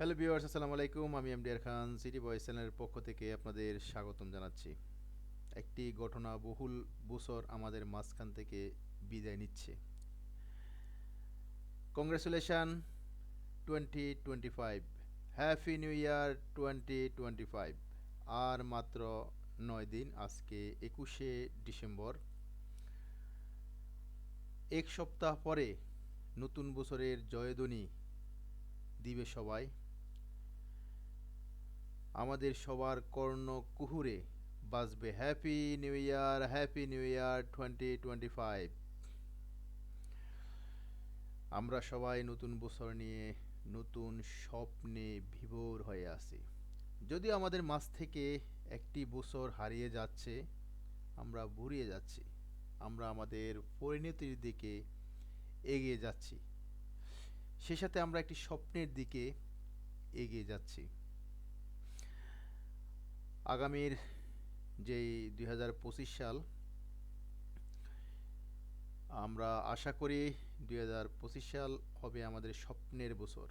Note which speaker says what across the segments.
Speaker 1: Hello viewers, আসসালামু আলাইকুম। আমি এমডিআর খান সিটি বয়েস চ্যানেলের পক্ষ থেকে আপনাদের স্বাগতম জানাচ্ছি। একটি ঘটনা বহুল বছর আমাদের মাঝখান থেকে বিদায় নিচ্ছে। Congratulation twenty twenty five happy new year twenty twenty five আর মাত্র নয় দিন, আজকে একুশে ডিসেম্বর। এক সপ্তাহ পরে নতুন বছরের জয়ধ্বনি দিবে সবাই। আমাদের সবার কর্ণ কুহুরে বাজবে happy new year happy new year twenty twenty five আমরা সবাই নতুন বছর নিয়ে নতুন স্বপ্নে বিভোর হয়ে আছি। যদিও আমাদের মাঝ থেকে একটি বছর হারিয়ে যাচ্ছে, আমরা বুড়িয়ে যাচ্ছি। আমরা আমাদের পরিণতির দিকে এগিয়ে যাচ্ছি। সে সাথে আমরা একটি স্বপ্নের দিকে এগিয়ে যাচ্ছি। আগামীর যেই দুই হাজার পঁচিশ সাল, আমরা আশা করি দুই হাজার পঁচিশ সাল হবে আমাদের স্বপ্নের বছর।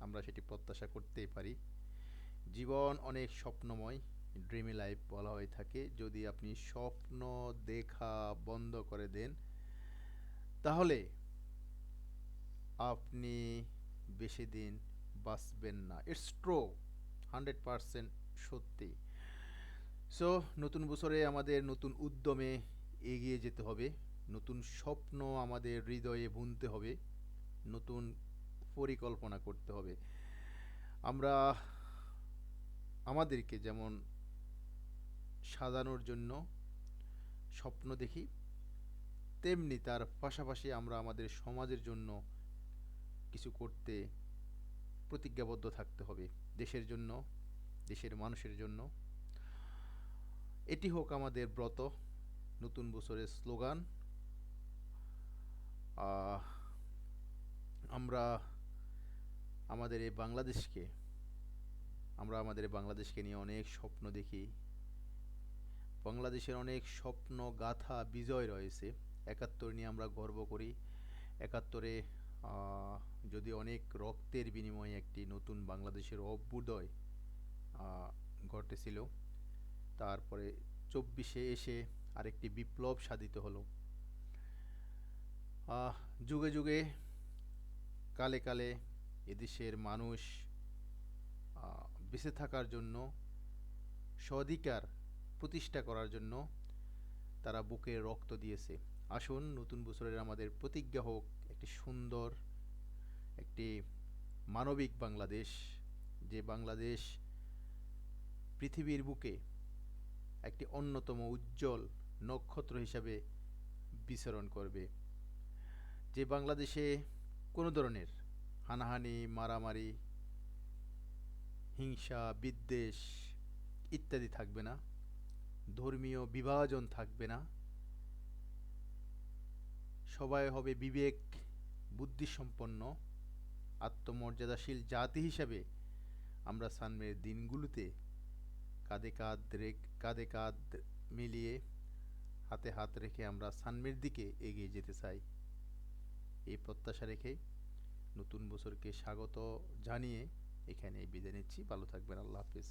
Speaker 1: আমরা সেটি প্রত্যাশা করতেই পারি। জীবন অনেক স্বপ্নময় ড্রিমি লাইফ বলা হয়ে থাকে। যদি আপনি স্বপ্ন দেখা বন্ধ করে দেন, তাহলে আপনি বেশি দিন বাঁচবেন না। ইটস ট্রো হান্ড্রেড পারসেন্ট সত্যি। সো নতুন বছরে আমাদের নতুন উদ্যমে এগিয়ে যেতে হবে। নতুন স্বপ্ন আমাদের হৃদয়ে বুনতে হবে। নতুন পরিকল্পনা করতে হবে। আমরা আমাদেরকে যেমন সাজানোর জন্য স্বপ্ন দেখি, তেমনি তার পাশাপাশি আমরা আমাদের সমাজের জন্য কিছু করতে প্রতিজ্ঞাবদ্ধ থাকতে হবে। দেশের জন্য দেশের মানুষের জন্য। এটি হোক আমাদের ব্রত, নতুন বছরের স্লোগান। আমরা আমাদের এই বাংলাদেশকে, আমরা আমাদের বাংলাদেশকে নিয়ে অনেক স্বপ্ন দেখি। বাংলাদেশের অনেক স্বপ্ন গাথা বিজয় রয়েছে। একাত্তর নিয়ে আমরা গর্ব করি। একাত্তরে যদি অনেক রক্তের বিনিময়ে একটি নতুন বাংলাদেশের অভ্যুদয় ঘটেছিল। তারপরে চব্বিশে এসে আরেকটি বিপ্লব সাধিত হলো। যুগে যুগে, কালে কালে এদেশের মানুষ বেঁচে থাকার জন্য, স্বাধিকার প্রতিষ্ঠা করার জন্য তারা বুকে রক্ত দিয়েছে। আসুন, নতুন বছরের আমাদের প্রতিজ্ঞা হোক একটি সুন্দর, একটি মানবিক বাংলাদেশ, যে বাংলাদেশ পৃথিবীর বুকে একটি অন্যতম উজ্জ্বল নক্ষত্র হিসাবে বিচরণ করবে। যে বাংলাদেশে কোনো ধরনের হানাহানি, মারামারি, হিংসা, বিদ্বেষ ইত্যাদি থাকবে না, ধর্মীয় বিভাজন থাকবে না, সবাই হবে বিবেক বুদ্ধিসম্পন্ন, আত্মমর্যাদাশীল জাতি হিসাবে আমরা সামনের দিনগুলোতে কাঁধে কাঁধ কাঁধে কাঁধ মিলিয়ে হাতে হাত রেখে আমরা সানমের দিকে এগিয়ে যেতে চাই। এই প্রত্যাশা রেখে নতুন বছরকে স্বাগত জানিয়ে এখানে বিদায় নিচ্ছি। ভালো থাকবেন। আল্লাহ হাফিজ।